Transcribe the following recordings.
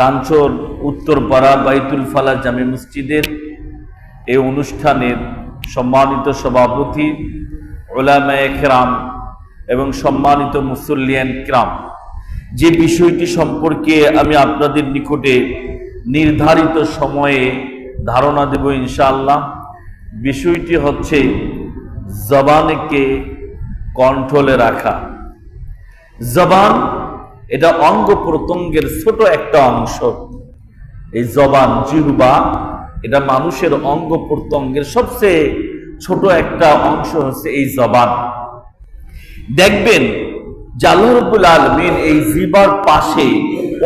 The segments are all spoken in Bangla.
কাঞ্চন উত্তরপাড়া বাইতুল ফালা জামে মসজিদের এই অনুষ্ঠানের সম্মানিত সভাপতি ওলামায়ে কেরাম এবং সম্মানিত মুসল্লিয়ান ক্রাম। যে বিষয়টি সম্পর্কে আমি আপনাদের নিকটে নির্ধারিত সময়ে ধারণা দেব ইনশাআল্লাহ, বিষয়টি হচ্ছে জবানকে কন্ট্রোলে রাখা। জবান এটা অঙ্গ প্রত্যঙ্গের ছোট একটা অংশ। এই জবান জিহুবা, এটা মানুষের অঙ্গ প্রত্যঙ্গের সবচেয়ে ছোট একটা অংশ হচ্ছে এই জবান। দেখবেন জাল্লাহরবুল আলমিন এই জিবার পাশে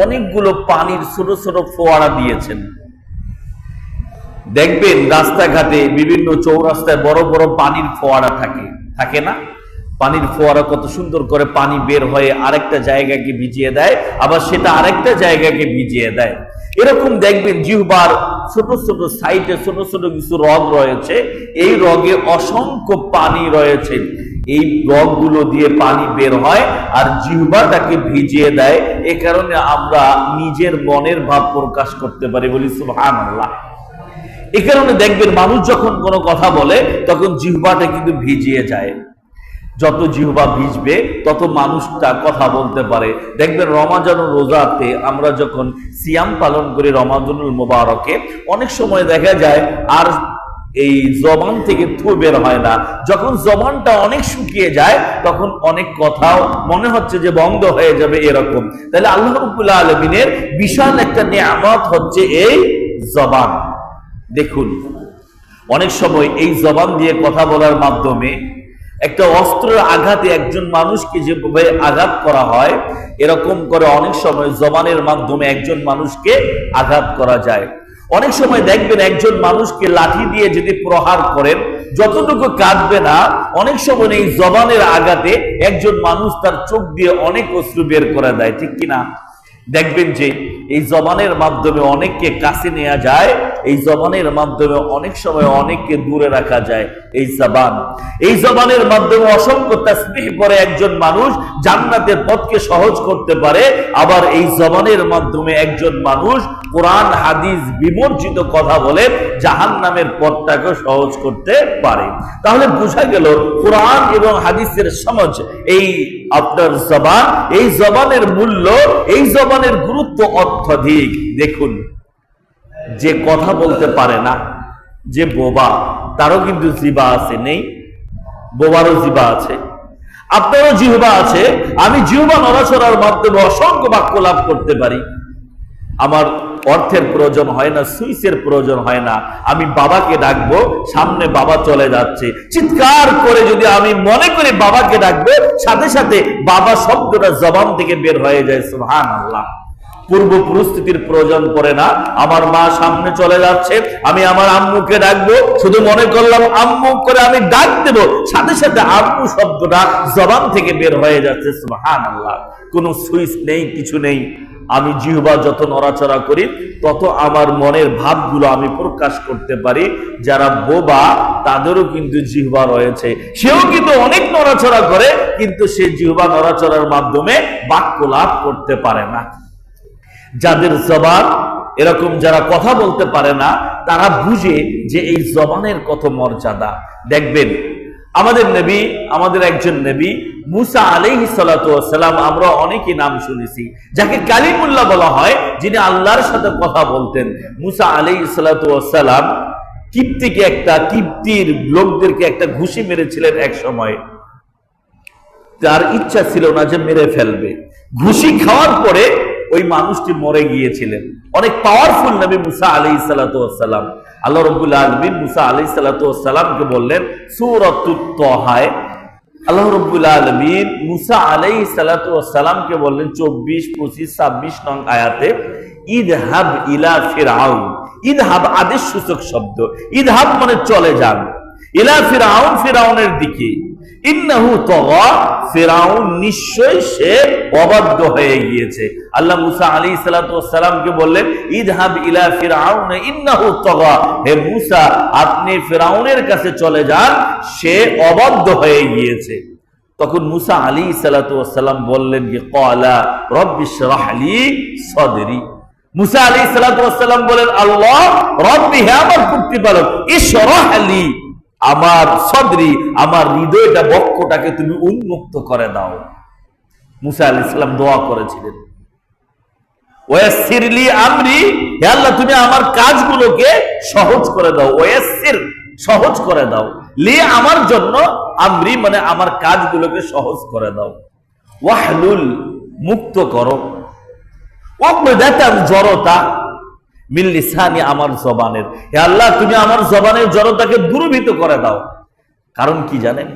অনেকগুলো পানির ছোট ছোট ফোয়ারা দিয়েছেন। দেখবেন রাস্তাঘাটে বিভিন্ন চৌরাস্তায় বড় বড় পানির ফোয়ারা থাকে থাকে না? পানির ফোয়ারা কত সুন্দর করে পানি বের হয়ে আরেকটা জায়গাকে ভিজিয়ে দেয়, আবার সেটা আরেকটা জায়গাকে ভিজিয়ে দেয়। এরকম দেখবেন জিহবার ছোট ছোট সাইডে ছোট ছোট কিছু রগ রয়েছে, এই রগে অসংখ্য পানি রয়েছে। এই রগগুলো দিয়ে পানি বের হয় আর জিহবাটাকে ভিজিয়ে দেয়, এ কারণে আমরা নিজের মনের ভাব প্রকাশ করতে পারি বলি সুহান আল্লাহ এ কারণে দেখবেন মানুষ যখন কোনো কথা বলে, তখন জিহ্বাটা কিন্তু ভিজিয়ে যায়। যত জিহ্বা ভিজবে, তত মানুষটা কথা বলতে পারে। দেখবেন রমাজান রোজাতে আমরা যখন সিয়াম পালন করি রমাজানুল মোবারকে, অনেক সময় দেখা যায় আর এই জবান থেকে থু বের হয় না। যখন জবানটা অনেক শুকিয়ে যায়, তখন অনেক কথাও মনে হচ্ছে যে বন্ধ হয়ে যাবে এরকম। তাহলে আল্লাহ রবুল্লাহ আলমিনের বিশাল একটা নিয়ামত হচ্ছে এই জবান। দেখুন, অনেক সময় এই জবান দিয়ে কথা বলার মাধ্যমে একটা অস্ত্রের আঘাতে একজন মানুষকে যেভাবে আঘাত করা হয়, এরকম করে অনেক সময় জবানের মাধ্যমে একজন মানুষকে আঘাত করা যায়। অনেক সময় দেখবেন একজন মানুষকে লাঠি দিয়ে যদি প্রহার করেন, যতটুকু কাঁদবে না, অনেক সময় এই জবানের আঘাতে একজন মানুষ তার চোখ দিয়ে অনেক অশ্রু বের করে দেয়, ঠিক কিনা? দেখবেন যে এই জবানের মাধ্যমে অনেককে কাছে নেওয়া যায় এই জবানের মাধ্যমে অনেক সময় অনেককে দূরে রাখা যায় এই জবান। এই জবানের মাধ্যমে অসংখ্য তাসবিহ করে একজন মানুষ জান্নাতের পথকে সহজ করতে পারে, আবার এই জবানের মাধ্যমে একজন মানুষ কোরআন, হাদিস বিবর্জিত কথা বলে জাহান নামের পথটাকে সহজ করতে পারে। তাহলে বোঝা গেল কোরআন এবং হাদিসের সমাজ এই আপনার জবান, এই জবানের মূল্য, এই জবানের গুরুত্ব অত্যধিক। দেখুন। যে কথা বলতে পারে না, যে বোবা, তারও কিন্তু জিবা আছে, নেই? বোবারও জিবা আছে। আপনারও জিহবা আছে। আমি জিহবা নড়াচড়ার মাধ্যমে অসংখ্য বাক্য লাভ করতে পারি। আমার অর্থের প্রয়োজন হয় না সুইচের প্রয়োজন হয় না। আমি বাবাকে ডাকবো, সামনে বাবা চলে যাচ্ছে। চিৎকার করে যদি আমি মনে করি বাবাকে ডাকবো, সাথে সাথে বাবা শব্দটা জবান থেকে বের হয়ে যায় সুহান আল্লাহ পূর্ব পরিস্থিতির প্রয়োজন পড়ে না। আমার মা সামনে চলে যাচ্ছে, আমি আমার আম্মুকে ডাকবো, শুধু মনে করলাম, আম্মু, করে আমি ডাক দেব। সাথে সাথে আম্মু শব্দটা জবান থেকে বের হয়ে যাচ্ছে সুহান আল্লাহ কোনো সুইচ নেই, কিছু নেই। আমি জিহবা যত নড়াচড়া করি, তত আমার মনের ভাবগুলো আমি প্রকাশ করতে পারি। যারা বোবা, তাদেরও কিন্তু জিহবা রয়েছে। সেও কিন্তু অনেক নড়াচড়া করে, কিন্তু সে জিহবা নড়াচড়ার মাধ্যমে বাক্য লাভ করতে পারে না। যাদের জবান এরকম যারা কথা বলতে পারে না, তারা বুঝে যে এই জবানের কত মর্যাদা। দেখবেন, আমাদের নবী, আমাদের একজন নবী, মুসা আলাইহি সালাম আমরা অনেকই নাম শুনেছি, যাকে কালিমুল্লাহ বলা হয়, যিনি আল্লাহর সাথে কথা বলতেন। মুসা আলাইহি সালাম কিপ্তিকে একটা, কিপ্তির লোকদেরকে একটা ঘুষি মেরেছিলেন এক সময়। তার ইচ্ছা ছিল না যে মেরে ফেলবে। ঘুষি খাওয়ার পরে ওই মানুষটি মরে গিয়েছিলেন। অনেক পাওয়ারফুল নবী মুসা আলি সালাতাম আল্লাহ রবুল্লা আলমিন মুসা আলি সালাতামকে বললেন সুরতুত্তহায় আল্লাহ রবুল্লা আলমিন মুসা আলাই সালাতামকে বললেন, চব্বিশ, পঁচিশ, ছাব্বিশ নং আয়াতে ঈদ হাব ইলা ফিরাউন ঈদ হাব আদেশ সূচক শব্দ। ঈদ হাব মানে চলে যান। ইলা ফিরাউন ফিরাউনের দিকে। ইন্নাহু তগা, ফেরাউন নিশ্চয় সে অবাধ্য হয়ে গিয়েছে। আল্লাহ মুসা আলী সালাতামকে বললেন ইদহাব ইলা ফিরাউন, ইন্নাহু তগা। হে মুসা, আপনি ফেরাউনের কাছে চলে যান, সে অবাধ্য হয়ে গিয়েছে। তখন মুসা আলী সালাতাম বললেন যে কলা রব্বিশ রাহলি সদরি। মুসা আলী সালাম বলেন আল্লাহ, রব্বি হে আমার প্রতিপালক ঈশ্বর আলী আমার সদরি, আমার হৃদয়টা, বক্ষটাকে তুমি উন্মুক্ত করে দাও। মুসা আলী সাল্লাম দোয়া করেছিলেন। ওয়াসিরলি আমরি তুমি আমার কাজগুলোকে সহজ করে দাও। ওয়াসির সহজ করে দাও। লি আমার জন্য আমরি মানে আমার কাজগুলোকে সহজ করে দাও। ওয়াহলুল, মুক্ত করো। ওয়াকদাতান জড়তা মিল লিসানি আমার জবানের। হে আল্লাহ, তুমি আমার জবানের জড়তাকে দূরভীত করে দাও। কারণ কি জানেন?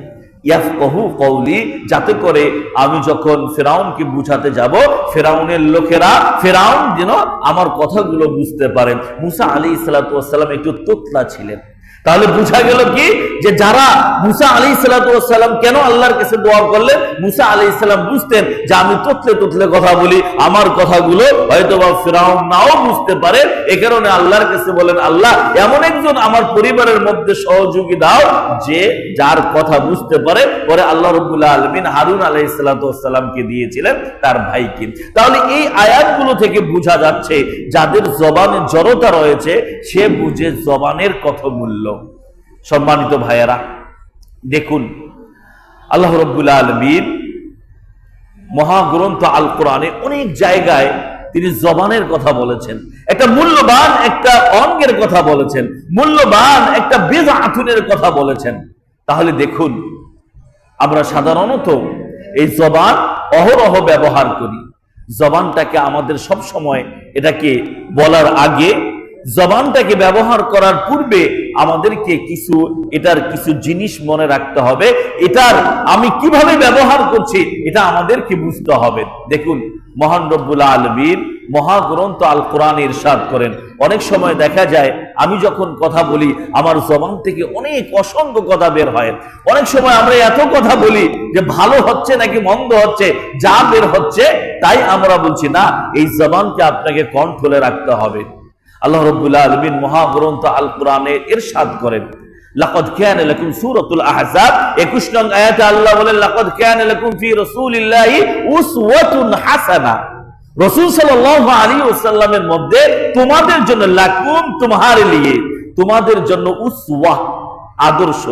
কওলি, যাতে করে আমি যখন ফেরাউনকে বুঝাতে যাব, ফেরাউনের লোকেরা ফেরাউন যেন আমার কথাগুলো বুঝতে পারেন মুসা আলী ইসালাতাম একটু তোতলা ছিলেন। তাহলে বুঝা গেল কি? যে যারা মুসা আলী সালাতাম কেন আল্লাহর কাছে দোয়া করলেন? মুসা আলী ইসলাম বুঝতেন যে আমি তোতলে তোতলে কথা বলি, আমার কথাগুলো হয়তো বা ফেরাউন নাও বুঝতে পারে। এ কারণে আল্লাহর কাছে বলেন, আল্লাহ, এমন একজন আমার পরিবারের মধ্যে সহযোগী দাও যে যার কথা বুঝতে পারে। পরে আল্লাহ রবুল্লাহ আলমিন হারুন আলাই সালাতামকে দিয়েছিলেন তার ভাইকে। তাহলে এই আয়াতগুলো থেকে বোঝা যাচ্ছে, যাদের জবানে জড়তা রয়েছে, সে বুঝে জবানের কত মূল্য। সম্মানিত ভাইয়েরা, দেখুন, আল্লাহ রব্বুল্লা আলমীর মহাগ্রন্থ আল কোরআনে অনেক জায়গায় তিনি জবানের কথা বলেছেন, একটা মূল্যবান একটা অঙ্গের কথা বলেছেন, মূল্যবান একটা বেজ আথুনের কথা বলেছেন। তাহলে দেখুন, আমরা সাধারণত এই জবান অহরহ ব্যবহার করি। জবানটাকে আমাদের সব সময় এটাকে বলার আগে জবানটাকে ব্যবহার করার পূর্বে আমাদেরকে কিছু, এটার কিছু জিনিস মনে রাখতে হবে। এটার আমি কীভাবে ব্যবহার করছি, এটা আমাদেরকে বুঝতে হবে। দেখুন, মহান রব্বুল আলমীর মহাগ্রন্থ আল কোরআন ইরশাদ করেন। অনেক সময় দেখা যায়, আমি যখন কথা বলি, আমার জবান থেকে অনেক অসংখ্য কথা বের হয়। অনেক সময় আমরা এত কথা বলি যে ভালো হচ্ছে নাকি মন্দ হচ্ছে, যা বের হচ্ছে, তাই আমরা বলছি, না, এই জবানকে আপনাকে কন্ট্রোলে রাখতে হবে। আল্লাহ রব্বুল্লাহ আলমিন মহাগ্রন্থ আল কোরআনে ইরশাদ করেন। লাকাদ কানা লাকুম সূরাতুল আহজাব 21 নং আয়াতে আল্লাহ বলেন, লাকাদ ফি উসওয়াতুন হাসানা। সাল্লাল্লাহু আলাইহি ওয়াসাল্লামের মধ্যে, তোমাদের জন্য লাকুম তোমারে লিয়ে, তোমাদের জন্য উসওয়া, আদর্শ,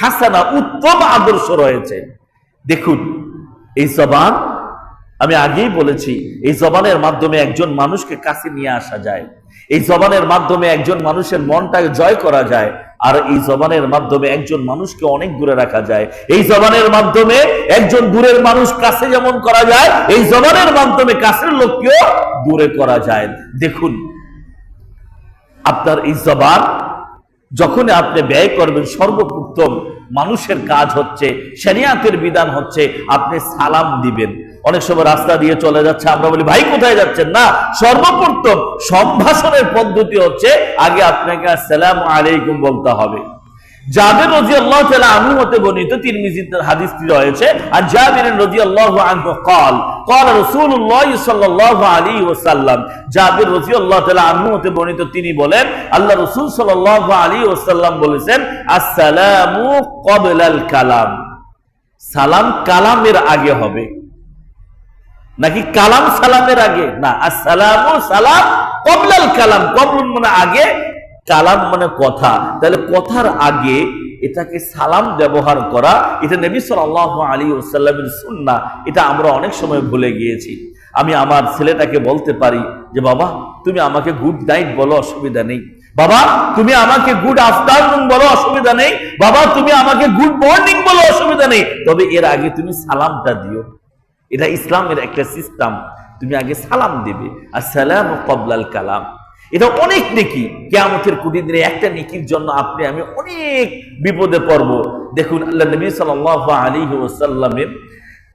হাসানা, উত্তম আদর্শ রয়েছে। দেখুন, এই জবান, আমি আগেই বলেছি, এই জবানের মাধ্যমে একজন মানুষকে কাছে নিয়ে আসা যায়। এই জবানের মাধ্যমে একজন মানুষের মনটাকে জয় করা যায়, আর এই জবানের মাধ্যমে একজন মানুষকে অনেক দূরে রাখা যায়। এই জবানের মাধ্যমে একজন দূরের মানুষ কাছে যেমন করা যায়, এই জবানের মাধ্যমে কাছের লোককেও দূরে করা যায়। দেখুন, আপনার এই জবান যখন আপনি ব্যয় করবেন, সর্বপ্রথম মানুষের কাজ হচ্ছে, শরিয়াতের বিধান হচ্ছে, আপনি সালাম দিবেন। অনেক সময় রাস্তা দিয়ে চলে যাচ্ছে। আমরা বলি, ভাই, কোথায় যাচ্ছেন? না, সর্বপ্রথম সম্ভাষণের পদ্ধতি হচ্ছে, আগে আপনাকে আসসালাম আলাইকুম বলতে হবে। জাবের রজি আল্লাহ তালা বর্ণিত তিন মিজিদের হাদিসটি রয়েছে আর জাবির রজি আল্লাহ আনহু কল কল রসুল্লাহ সাল্লাহ আলী ওসাল্লাম জাবির রজি আল্লাহ তালা বর্ণিত, তিনি বলেন আল্লাহ রসুল সাল্লাহ আলী ওসাল্লাম বলেছেন, আসসালামু কবলাল কালাম। সালাম কালামের আগে হবে। নাকি কালাম সালামের আগে? না, আসসালামু সালাম কবলাল কালাম। কবলুন মানে আগে, কালাম মানে কথা। তাহলে কথার আগে এটাকে সালাম ব্যবহার করা, এটা নবী সাল্লাহ আলী ওসাল্লামের সুন্না, এটা আমরা অনেক সময় ভুলে গিয়েছি। আমি আমার ছেলেটাকে বলতে পারি যে, বাবা, তুমি আমাকে গুড নাইট বলো, অসুবিধা নেই। বাবা, তুমি আমাকে গুড আফটারনুন বলো, অসুবিধা নেই। বাবা, তুমি আমাকে গুড মর্নিং বলো, অসুবিধা নেই। তবে এর আগে তুমি সালামটা দিও। এটা ইসলামের একটা সিস্টেম তুমি আগে সালাম দেবে। আর সালাম কবলাল কালাম। এটা অনেক নেকি। কেয়ামতের কুটি দিনে একটা নেকির জন্য আপনি, আমি অনেক বিপদে পড়ব। দেখুন আল্লাহ নবী সাল আলী ওসাল্লামের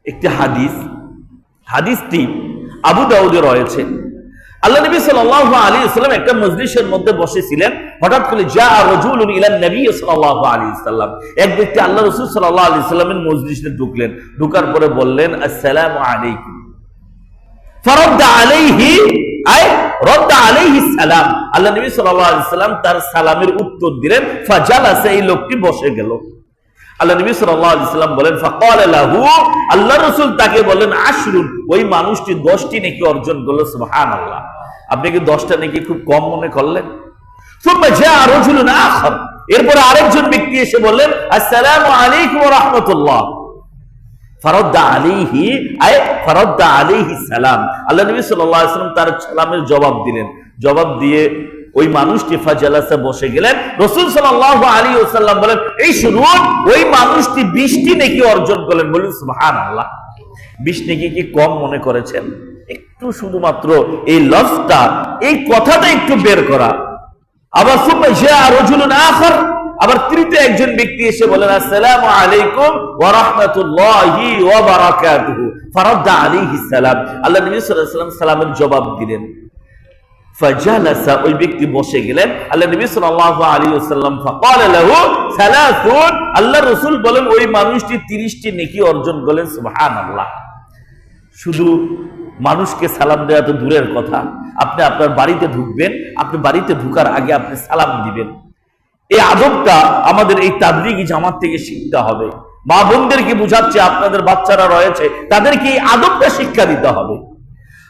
একটি হাদিস। হাদিসটি আবু দাউদে রয়েছে। আল্লাহ নবী সাল্লাহ আলী ইসলাম একটা মধ্যে বসেছিলেন। হঠাৎ করে যা রজুল ইলান নবী সাল্লাহ আলী ইসলাম এক ব্যক্তি আল্লাহ রসুল সাল্লাহ আলী ইসলামের ঢুকলেন। ঢুকার পরে বললেন, আসসালাম আলাইকুম। ফরদ্দা আলাইহি, আই, রদ্দা আলাইহি সালাম। আল্লাহ নবী আলাইহি সাল্লাম তার সালামের উত্তর দিলেন। ফাজালাসা, এই লোকটি বসে গেল। আল্লাহ নবী সাল্লাম বলেন ফাকালাহু আল্লাহ রসুল তাকে বলেন আশরুন ওই মানুষটি দশটি নাকি অর্জন করল সুহান আল্লাহ আপনি কি দশটা নাকি খুব কম মনে করলেন? এরপর আরেকজন ব্যক্তি এসে বললেন, আসসালাম আলাইকুম রহমতুল্লাহ। আল্লাহ নবী সাল্লাম তার সালামের জবাব দিলেন। জবাব দিয়ে ওই মানুষটি ফাজালাসে বসে গেলেন। রাসূল সাল্লাল্লাহু আলাইহি ওয়াসাল্লাম বলেন, এই শুনুন, ওই মানুষটি 20টি নেকি অর্জন করলেন? বলুন সুবহানাল্লাহ। 20 নেকি কি কম মনে করেছেন? একটু শুধুমাত্র এই লফটা, এই কথাটা একটু বের করা। আবার জাআ রাজুলুন আখার। আবার তৃতীয় একজন ব্যক্তি এসে বলেন, আসসালামু আলাইকুম ওয়া রাহমাতুল্লাহি ওয়া বারাকাতুহু। ফারাদ্দা আলাইহিস সালাম। আল্লাহ নবী সাল্লাল্লাহু আলাইহি ওয়াসাল্লাম সালামের জবাব দিলেন। ফাজালাসা, ওই ব্যক্তি বসে গেলেন। আল্লাহ নবী সাল্লাল্লাহু আলাইহি ওয়াসাল্লাম ফাকালা লাহু, সালাসুন আল্লাহ রাসূল বলেন, ওই মানুষটি 30টি নেকি অর্জন করলেন, সুবহানাল্লাহ। শুধু মানুষকে সালাম দেওয়া তো দূরের কথা। আপনি আপনার বাড়িতে ঢুকবেন, আপনি বাড়িতে ঢুকার আগে আপনি সালাম দিবেন। এই আদবটা আমাদের এই তাবলিগি জামাত থেকে শিখতে হবে। মা বোনদেরকে বুঝাচ্ছে, আপনাদের বাচ্চারা রয়েছে, তাদেরকে এই আদবটা শিক্ষা দিতে হবে।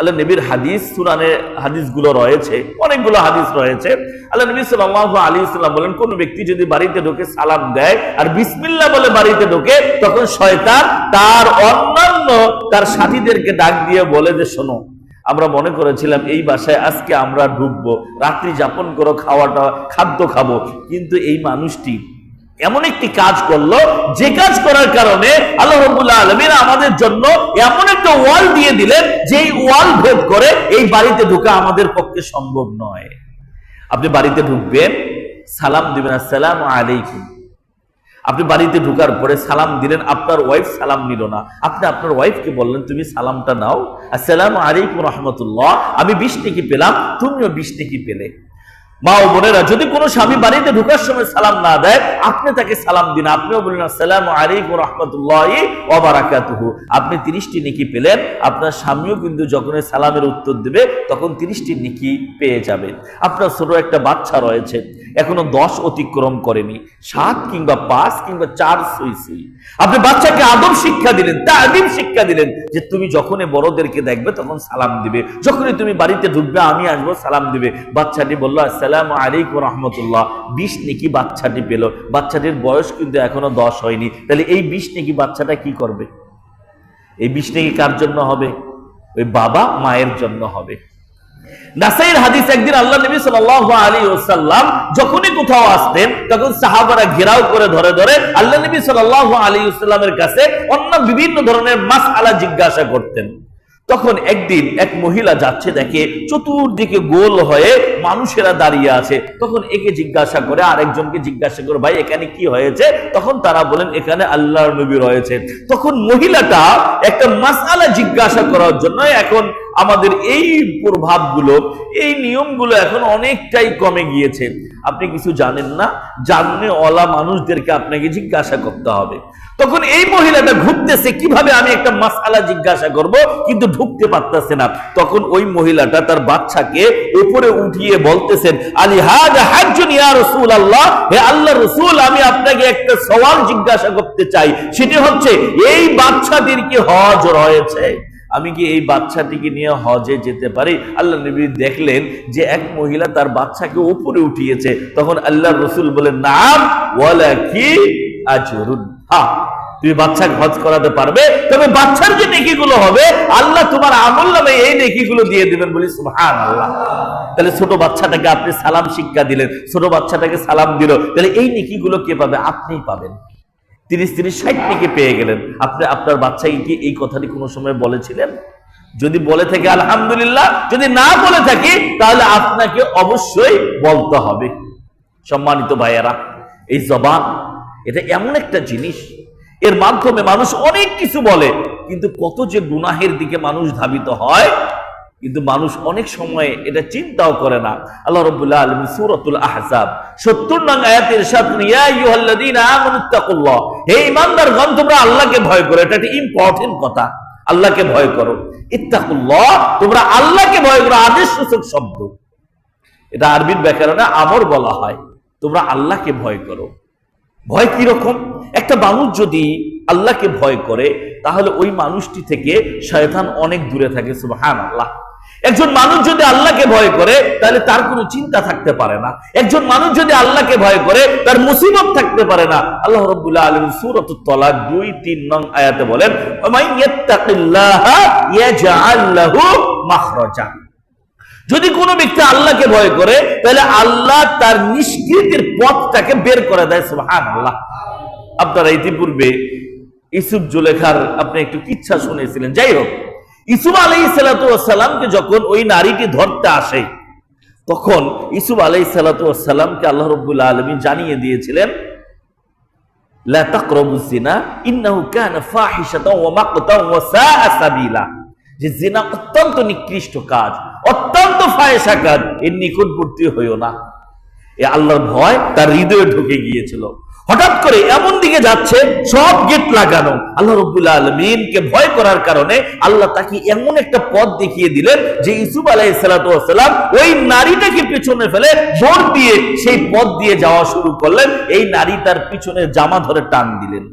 আল্লাহ নবীর হাদিস সুনানে হাদিসগুলো রয়েছে, অনেকগুলো হাদিস রয়েছে। আল্লাহ নবী সাল্লাল্লাহু আলাইহি সাল্লাম বলেন, কোন ব্যক্তি যদি বাড়িতে ঢোকে সালাম দেয় আর বিসমিল্লাহ বলে বাড়িতে ঢোকে, তখন শয়তান তার অন্যান্য, তার সাথীদেরকে ডাক দিয়ে বলে যে, শোনো, আমরা মনে করেছিলাম এই বাসায় আজকে আমরা ঢুকবো, রাত্রি যাপন করো, খাওয়াটা, খাদ্য খাব। কিন্তু এই মানুষটি এমন একটি কাজ করল, যে কাজ করার কারণে আল্লাহ আমাদের জন্য এমন একটা ওয়াল দিয়ে দিলেন যে ওয়াল ভেদ করে এই বাড়িতে ঢুকা আমাদের পক্ষে সম্ভব নয়। আপনি বাড়িতে ঢুকবেন, সালাম দিবেন, আসসালাম আলাইকুম। আপনি বাড়িতে ঢুকার পরে সালাম দিলেন, আপনার ওয়াইফ সালাম নিল না। আপনি আপনার ওয়াইফকে বললেন, তুমি সালামটা নাও। আসসালাম আলাইকুম রহমতুল্লাহ। আমি বিশ টিকি পেলাম, তুমিও বিশ টিকি পেলে। মা ও বোনেরা, যদি কোনো স্বামী বাড়িতে ঢুকার সময় সালাম না দেয়, আপনি তাকে সালাম দিন। আপনিও বললেন আসসালাম আলাইকুম রহমতুল্লাহ ওবারাকাতুহু আপনি তিরিশটি নিকি পেলেন, আপনার স্বামীও কিন্তু যখন সালামের উত্তর দেবে, তখন তিরিশটি নিকি পেয়ে যাবেন আপনার ছোট একটা বাচ্চা রয়েছে এখনও দশ অতিক্রম করেনি। সাত কিংবা পাঁচ কিংবা চার সুই সুই। আপনি বাচ্চাকে আদম শিক্ষা দিলেন তা আদিম শিক্ষা দিলেন যে তুমি যখনই বড়দেরকে দেখবে তখন সালাম দিবে। যখনই তুমি বাড়িতে ঢুকবে, আমি আসব, সালাম দিবে। বাচ্চাটি বলল, আসসালাম আলাইকুম রহমতুল্লাহ। বিশ নেকি বাচ্চাটি পেল। বাচ্চাটির বয়স কিন্তু এখনও দশ হয়নি। তাহলে এই বিশ নেকি বাচ্চাটা কি করবে? এই বিশ নেকি কার জন্য হবে? ওই বাবা মায়ের জন্য হবে। নাসাইর হাদিস একদিন আল্লাহ নবী সাল্লাল্লাহু আলাইহি ওয়াসাল্লাম যখনই কোথাও আসতেন, তখন সাহাবারা ঘেরাও করে ধরে ধরে আল্লাহ নবী সাল্লাল্লাহু আলাইহি ওয়াসাল্লামের কাছে অন্য বিভিন্ন ধরনের মাসআলা জিজ্ঞাসা করতেন। তখন একদিন এক মহিলা যাচ্ছে, দেখে চতুর্দিকে গোল হয়ে মানুষেরা দাঁড়িয়ে আছে। তখন একে জিজ্ঞাসা করে, আরেকজনকে জিজ্ঞাসা করে, ভাই, এখানে কি হয়েছে? তখন তারা বলেন, এখানে আল্লাহর নবী রয়েছে। তখন মহিলাটা একটা মাসালা জিজ্ঞাসা করার জন্য, এখন আমাদের এই প্রভাবগুলো, এই নিয়মগুলো এখন অনেকটাই কমে গিয়েছে। আপনি কিছু জানেন না? জানলে অলা মানুষদেরকে আপনাকে জিজ্ঞাসা করতে হবে। তখন এই মহিলাটা ঘুরতেছে কীভাবে আমি একটা মাসালা জিজ্ঞাসা করব? কিন্তু ঢুকতে পারতেছে না। তখন ওই মহিলাটা তার বাচ্চাকে উপরে উঠিয়ে বলতেছেন, আলী হাজ হাজুন ইয়া রসুল আল্লাহ হে আল্লাহ রসুল, আমি আপনাকে একটা সওয়াল জিজ্ঞাসা করতে চাই। সেটি হচ্ছে, এই বাচ্চাটির কি হজ রয়েছে? আমি কি এই বাচ্চাটিকে নিয়ে হজে যেতে পারি? আল্লাহ নবী দেখলেন যে এক মহিলা তার বাচ্চাকে উপরে উঠিয়েছে। তখন আল্লাহ রসুল বলেন, নাম ওয়ালা কি আজরুন। হ্যাঁ তুমি বাচ্চাকে হজ করাতে পারবে, তবে বাচ্চার যে নেকিগুলো হবে, আল্লাহ তোমার আমল নামে এই নেকিগুলো দিয়ে দিবেন বলি সুবহান আল্লাহ তাহলে ছোট বাচ্চাটাকে আপনি সালাম শিক্ষা দিলেন, ছোট বাচ্চাটাকে সালাম দিল, তাহলে এই নেকিগুলো কে পাবে? আপনিই পাবেন। তিরিশ তিরিশ ষাট থেকে পেয়ে গেলেন। আপনি, আপনার বাচ্চাকে কি, এই কথাটি কোনো সময় বলেছিলেন? যদি বলে থাকে, আলহামদুলিল্লাহ। যদি না বলে থাকি, তাহলে আপনাকে অবশ্যই বলতে হবে। সম্মানিত ভাইয়েরা, এই জবান, এটা এমন একটা জিনিস এর মাধ্যমে মানুষ অনেক কিছু বলে, কিন্তু কত যে গুনাহের দিকে মানুষ ধাবিত হয়, কিন্তু মানুষ অনেক সময় এটা চিন্তাও করে না। আল্লাহ রব্বুল্লাহ আলম সুরতুল আহজাব সত্তর নং আয়াতের সাথে ইয়া আইয়ুহাল্লাযীনা আমানুত্তাকুল্লাহ তোমরা আল্লাহকে ভয় করো এটা একটা ইম্পর্টেন্ট কথা, আল্লাহকে ভয় করো। ইত্তাকুল্লাহ তোমরা আল্লাহকে ভয় করো, আদেশ সূচক শব্দ। এটা আরবির ব্যাকরণে আমর বলা হয়, তোমরা আল্লাহকে ভয় করো ভয় কি রকম একটা মানুষ যদি আল্লাহকে ভয় করে, তাহলে ওই মানুষটি থেকে শয়তান অনেক দূরে থাকে সুবহান আল্লাহ একজন মানুষ যদি আল্লাহকে ভয় করে, তাহলে তার কোনো চিন্তা থাকতে পারে না। একজন মানুষ যদি আল্লাহকে ভয় করে, তার মুসিবত থাকতে পারে না। আল্লাহ রব্বুল্লাহ আলম সুরত তলা দুই, তিন, নং আয়াতে বলেন ইয়াত্তাকিল্লাহা ইয়াজআল লাহু মাখরাজা যদি কোনো ব্যক্তি আল্লাহকে ভয় করে, তাহলে আল্লাহ তার নিষ্কৃতির পথটাকে বের করে দেয় সুবহান আল্লাহ আপনারা ইতিপূর্বে ইসুফ জুলেখার আপনি একটু কিচ্ছা শুনেছিলেন। যাই হোক ইসুফ আলাই সালাতামকে যখন ওই নারীটি ধরতে আসে, তখন ইসুফ আলাই সালাতামকে আল্লাহ রব্বুল্লা আলমী জানিয়ে দিয়েছিলেন যে জিনা অত্যন্ত নিকৃষ্ট কাজ এর নিকটবর্তী হইও না। এ আল্লাহর ভয় তার হৃদয়ে ঢুকে গিয়েছিল। হঠাৎ করে এমন দিকে যাচ্ছে, সব গেট লাগানো। আল্লাহ রব্বুল্লাহ আলমিনকে ভয় করার কারণে আল্লাহ তাকে এমন একটা পথ দেখিয়ে দিলেন যে ইসুফ সালাম ওই নারীটাকে পিছনে ফেলে জোর দিয়ে সেই পথ দিয়ে যাওয়া শুরু করলেন। এই নারী তার পিছনে জামা ধরে টান দিলেন।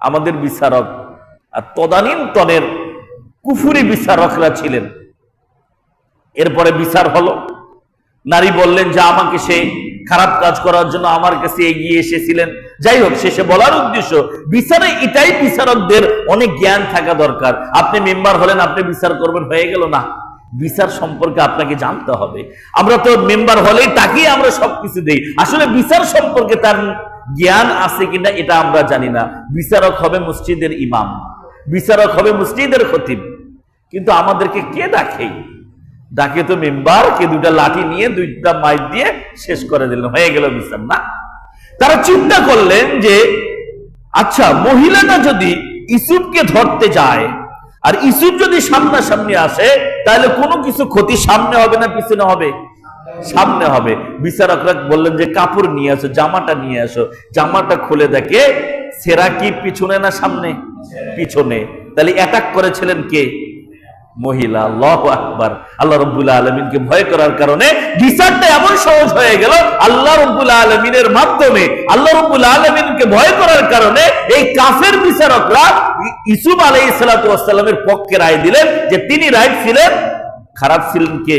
আমাদের বিচারক আর তদানীন্তনের কুফুরি বিচারকরা ছিলেন। এরপরে বিচার হলো। নারী বললেন যে, আমাকে সে খারাপ কাজ করার জন্য আমার কাছে এগিয়ে এসেছিলেন। যাই হোক, শেষে বলার উদ্দেশ্য, বিচারে এটাই বিচারকদের অনেক জ্ঞান থাকা দরকার। আপনি মেম্বার হলেন, আপনি বিচার করবেন, হয়ে গেল না। বিচার সম্পর্কে আপনাকে জানতে হবে। আমরা তো মেম্বার হলেই তাকেই আমরা সবকিছু দেই। আসলে বিচার সম্পর্কে তার জ্ঞান আছে কিনা, এটা আমরা জানি না। বিচারক হবে মসজিদের ইমাম, বিচারক হবে মসজিদের খতিব। কিন্তু আমাদেরকে কে ডাকে ডাকে তো মেম্বার, কে দুটা লাঠি নিয়ে, দুইটা মাইক দিয়ে শেষ করে দিলেন হয়ে গেল বিচার না? তারা চিন্তা করলেন যে আচ্ছা মহিলাটা যদি ইসুফকে ধরতে যায় আর ইসুফ যদি সামনাসামনি আসে, তাহলে কোনো কিছু ক্ষতি সামনে হবে না পিছনে হবে? সামনে হবে। বিচারকরা বললেন যে, কাপড় নিয়ে আসো, জামাটা নিয়ে আসো। জামাটা খুলে দেখে, সেরা কি পিছনে না সামনে? পিছনে। তাহলে অ্যাটাক করেছিলেন কে? মহিলা, আল্লাহ আল্লাহ রব্বুল্লাহ আলমিনকে ভয় করার কারণে এমন সহজ হয়ে গেল, আল্লাহ আলমিনের মাধ্যমে, আল্লাহ আলমিনকে ভয় করার কারণে এই কাফের বিচারকরা ইসুফ আলাই সালাতামের পক্ষে রায় দিলেন যে তিনি রাইট ছিলেন খারাপ ছিলেন কে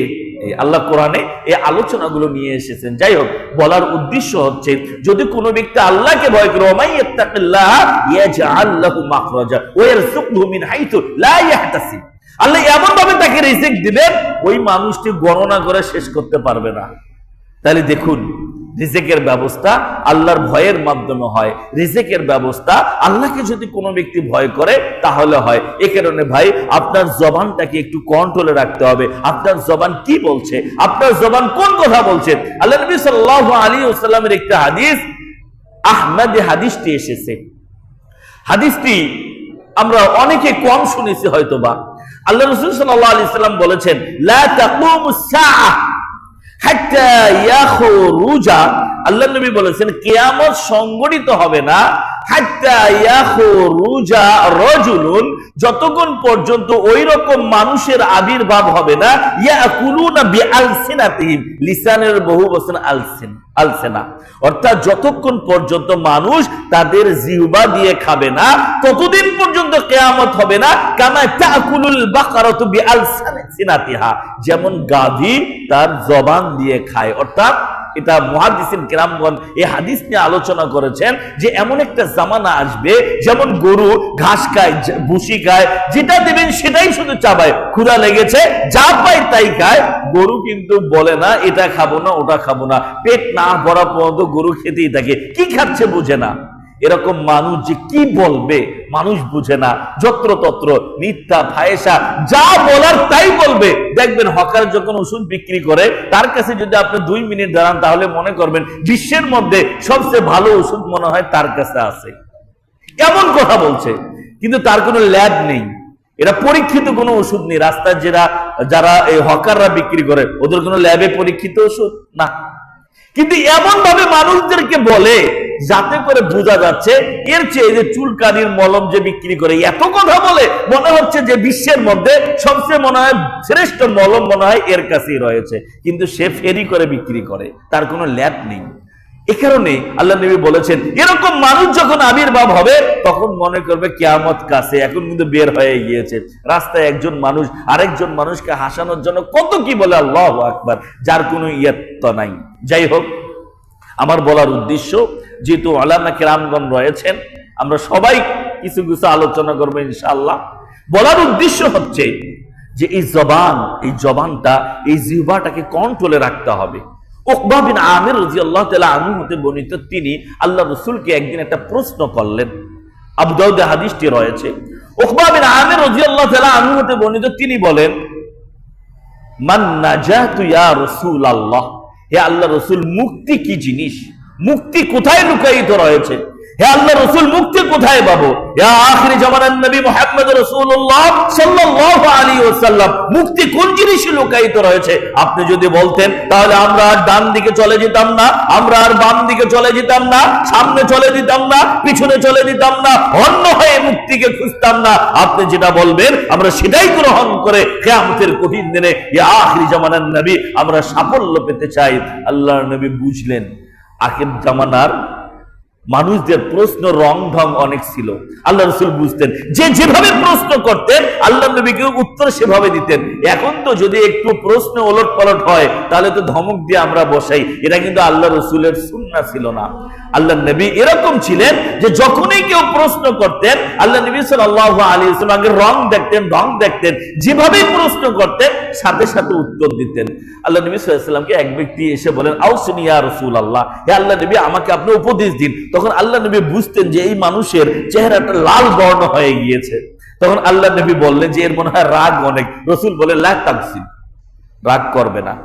আল্লাহ কোরআনে এই আলোচনাগুলো নিয়ে এসেছেন। যাই হোক, বলার উদ্দেশ্য হচ্ছে, যদি কোনো ব্যক্তি আল্লাহকে ভয় করে ওমাই ইয়াত্তাকিল্লাহ, ইয়াজআল লাহু মাখরাজা ওয়া মিন হাইতু লা ইয়াহতাসিব আল্লাহ এমন ভাবে তাকে রিজিক দিবেন, ওই মানুষটি গণনা করে শেষ করতে পারবে না। তাহলে দেখুন, রিজেকের ব্যবস্থা আল্লাহর ভয়ের মাধ্যমে হয়। রিজেকের ব্যবস্থা আল্লাহকে যদি কোনো ব্যক্তি ভয় করে, তাহলে হয়। এ কারণে ভাই, আপনার জবানটাকে একটু কন্ট্রোলে রাখতে হবে। আপনার জবান কি বলছে? আপনার জবান কোন কথা বলছে? আল্লাহ নবী সাল্লাহ আলী ওসাল্লামের একটা হাদিস, আহমেদে হাদিসটি এসেছে। হাদিসটি আমরা অনেকে কম শুনেছি হয়তোবা। আল্লাহ রসুল সাল্লাহ আলি সাল্লাম বলেছেন আল্লাহ নবী বলেছেন কেয়ামত সংগঠিত হবে না যতক্ষণ পর্যন্ত ওই রকম মানুষের আবির্ভাব হবে না, ইয়াকুলুনা বিআলসিনাতিহিম, লিসানের বহু বচন আলসিন, আলসেনা। অর্থাৎ যতক্ষণ পর্যন্ত মানুষ তাদের জিহবা দিয়ে খাবে না, ততদিন পর্যন্ত কেয়ামত হবে না যেমন গাভী তার জবান দিয়ে খায়, অর্থাৎ এটা মহাদিসিন গ্রামগণ এই হাদিস নিয়ে আলোচনা করেছেন যে এমন একটা জামানা আসবে, যেমন গরু ঘাস খায় ভুসি খায়, যেটা দেবেন সেটাই শুধু চাবায়, ক্ষুধা লেগেছে, যা পায় তাই খায়। গরু কিন্তু বলে না, এটা খাব না, ওটা খাব না। পেট না ভরা পর্যন্ত গরু খেতেই থাকে, কি খাচ্ছে বুঝে না। এরকম মানুষ যে কি বলবে, মানুষ বুঝে না। যত্রতত্র, মিথ্যা, ফায়েসা, যা বলার তাই বলবে। দেখবেন হকার যখন ওষুধ বিক্রি করে, তার কাছে যদি আপনি দুই মিনিট দাঁড়ান, তাহলে মনে করবেন বিশ্বের মধ্যে সবচেয়ে ভালো ওষুধ মনে হয় তার কাছে আছে। এমন কথা বলছে, কিন্তু তার কোনো ল্যাব নেই। এরা পরীক্ষিত কোনো ওষুধ নেই। রাস্তার যেটা যারা এই হকাররা বিক্রি করে, ওদের কোনো ল্যাবে পরীক্ষিত ওষুধ? না। কিন্তু এমন ভাবে মানুষদেরকে বলে যাতে করে বোঝা যাচ্ছে, এর চেয়ে যে চুলকানির মলম যে বিক্রি করে, এত কথা বলে, মনে হচ্ছে যে বিশ্বের মধ্যে সবচেয়ে মনে হয় শ্রেষ্ঠ মলম মনে হয় এর কাছেই রয়েছে। কিন্তু সে ফেরি করে বিক্রি করে, তার কোনো ল্যাব নেই। এ কারণে আল্লাহ নবী বলেছেন, এরকম মানুষ যখন আবির্ভাব হবে, তখন মনে করবে কেয়ামত কাছে, এখন কিন্তু বের হয়ে গিয়েছে। রাস্তায় একজন মানুষ, আরেকজন মানুষকে হাসানোর জন্য কত কি বলে আল্লাহ আকবার, যার কোনো ইয়ত্ত নাই। যাই হোক, আমার বলার উদ্দেশ্য, যেহেতু আলামা কেরামগণ রয়েছেন, আমরা সবাই কিছু কিছু আলোচনা করব ইনশাআল্লাহ। বলার উদ্দেশ্য হচ্ছে যে এই জবান, এই জবানটা, এই জিহ্বাটাকে কন্ট্রোলে রাখতে হবে। ওকবা বিন আমির রাজি আল্লাহ তালা আনু হতে বর্ণিত তিনি আল্লাহ রসুলকে একদিন একটা প্রশ্ন করলেন। আবুদাউদে হাদিসটি রয়েছে। ওকবা বিন আমির রাজি আল্লাহ তালা হতে বর্ণিত তিনি বলেন আল্লাহ রসুল, মুক্তি কি জিনিস? মুক্তি কোথায় লুকায়িত রয়েছে? আল্লাহ মুক্তি কোন জিনিসে লুকায়িত রয়েছে? আপনি যদি বলতেন, তাহলে আমরা আর ডান দিকে চলে যেতাম না, আমরা আর বাম দিকে চলে যেতাম না, সামনে চলে যেতাম না, পিছনে চলে যেতাম না, অন্য হয়ে মুক্তিকে খুঁজতাম না। আপনি যেটা বলবেন, আমরা সেটাই গ্রহণ করে কেয়ামতের কঠিন দিনে আখিরি জামানার নবী আমরা সাফল্য পেতে চাই। আল্লাহর নবী বুঝলেন, আখির জামানার মানুষদের প্রশ্ন রং ঢং অনেক ছিল। আল্লাহ রসুল বুঝতেন, যে যেভাবে প্রশ্ন করতেন, আল্লাহ নবীকে উত্তর সেভাবে দিতেন। এখন তো যদি একটু প্রশ্ন ওলট পালট হয়, তাহলে তো ধমক দিয়ে আমরা বসাই। এটা কিন্তু আল্লাহ রসুলের সুন্না ছিল না। আল্লাহ নবী এরকম ছিলেন যে যখনই কেউ প্রশ্ন করতেন, আল্লাহ নবী সাল্লাহ আলী ইসলামের রং দেখতেন, ঢং দেখতেন। যেভাবেই প্রশ্ন করতেন, সাথে সাথে উত্তর দিতেন। আল্লাহ নবী সাল্লামকে এক ব্যক্তি এসে বলেন আউসিনিয়া রসুল আল্লাহ হে আল্লাহ নবী, আমাকে আপনি উপদেশ দিন। তখন আল্লাহ নবী বুঝতেন যে এই মানুষের চেহারাটা লাল বর্ণ হয়ে গিয়েছে। তখন আল্লাহ নবী বললেন যে এর মনে হয় রাগ অনেক। রসুল বলে, লা তাকসিন রাগ করবে না।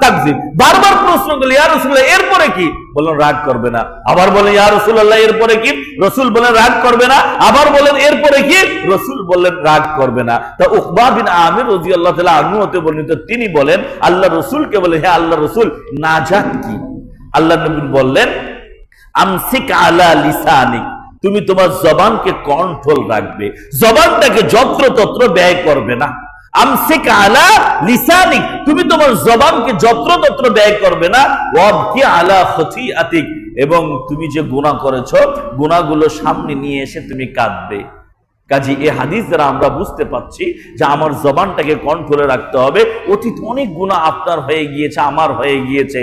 তাকজিব। বারবার প্রশ্ন ইয়া এরপরে কি? বললেন, রাগ করবে না। আবার বলেন ইয়া এরপরে কি? রাসূল বলেন রাগ করবে না। আবার বলেন এরপরে কি? রাসূল বললেন, রাগ করবে না। তা উকবা বিন আমির বর্ণিত, তিনি বলেন, আল্লাহ রাসূলকে বলে, হে আল্লাহ রাসূল, নাজাত কি? আল্লাহ নবী বললেন, আমসিক আলা তুমি তোমার জবানকে কন্ট্রোল রাখবে। জবানটাকে যত্রতত্র ব্যয় করবে না। আমসিক আলা লিসানিক, তুমি তোমার জবানকে যত্রতত্র ব্যয় করবে না। ওয়াবকি আলা এবং তুমি যে গুনাহ করেছ, গুনাহগুলো সামনে নিয়ে এসে তুমি কাঁদবে। কাজী এ হাদিস দ্বারা আমরা বুঝতে পাচ্ছি যে আমার জবানটাকে কন্ট্রোলে রাখতে হবে। অতীত অনেক গুণা আপনার হয়ে গিয়েছে, আমার হয়ে গিয়েছে।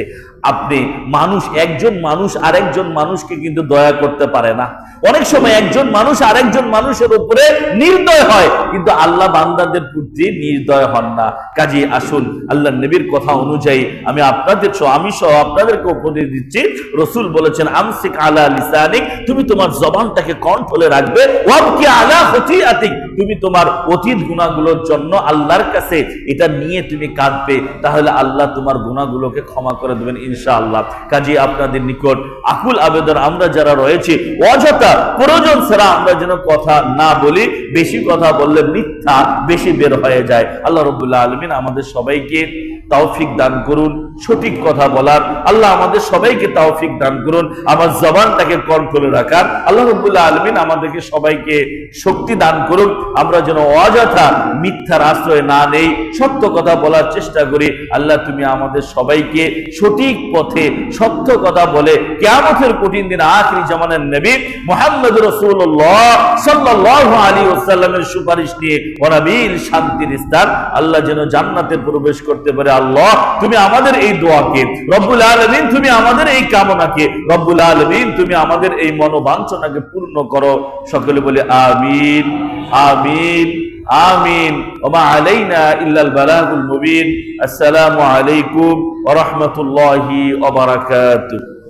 আপনি মানুষ, একজন মানুষ, আরেকজন মানুষকে কিন্তু দয়া করতে পারে না। অনেক সময় একজন মানুষ আরেকজন মানুষের উপরে নির্দয় হয়, কিন্তু আল্লাহ বান্দাদের প্রতি নির্দয় হন না। কাজী আসুন আল্লাহ নবীর কথা অনুযায়ী আমি আপনাদের সহ, আমি সহ আপনাদেরকে উপদেশ দিচ্ছি। রসুল বলেছেন, আমসিক আলা লিসানিক তুমি তোমার জবানটাকে কন্ট্রোলে রাখবে। ওয়াবকি আলা খতিআতিক তুমি তোমার অতীত গুণাগুলোর জন্য আল্লাহর কাছে এটা নিয়ে তুমি কাঁদবে। তাহলে আল্লাহ তোমার গুণাগুলোকে ক্ষমা করে দেবেন ইনশাআল্লাহ। কাজী আপনাদের নিকট আকুল আবেদন, আমরা যারা রয়েছে, অযথা প্রয়োজন ছাড়া আমরা যেন কথা না বলি, বেশি কথা বললে মিথ্যা বেশি বের হয়ে যায়। আল্লাহ রবুল্লাহ আলমিন আমাদের সবাইকে তৌফিক দান করুন, সঠিক কথা বলার। আল্লাহ আমাদের সবাইকে তৌফিক দান করুন, আমার জবানটাকে কন্ট্রোলে রাখার। আল্লাহ রবুল্লাহ আলমিন আমাদেরকে সবাইকে শক্তি দান করুন, আমরা যেন অযথা মিথ্যার আশ্রয় না নেই। সত্য কথা বলার চেষ্টা করি। আল্লাহ তুমি আমাদের সবাইকে সঠিক পথে সত্য কথা বলে কেয়ামতের কঠিন দিন, আখরি জামানের নবী মোহাম্মদ রসুল্লাহ সাল্লাহ আলী ওসাল্লামের সুপারিশ নিয়ে অনাবিল শান্তির স্থান, আল্লাহ যেন জান্নাতে প্রবেশ করতে পারে। আল্লাহ, তুমি আমাদের এই দোয়াকে, রব্বুল আলমিন, তুমি আমাদের এই কামনাকে, রব্বুল আলমিন, তুমি আমাদের এই মনোবাঞ্ছনাকে পূর্ণ করো। সকলে বলে, আমিন আমিন। আমিন ওমা আলাইনা ইল্লাল বালাগুল মুবিন আসসালামু আলাইকুম ওয়া রাহমাতুল্লাহি ওয়া বারাকাতুহু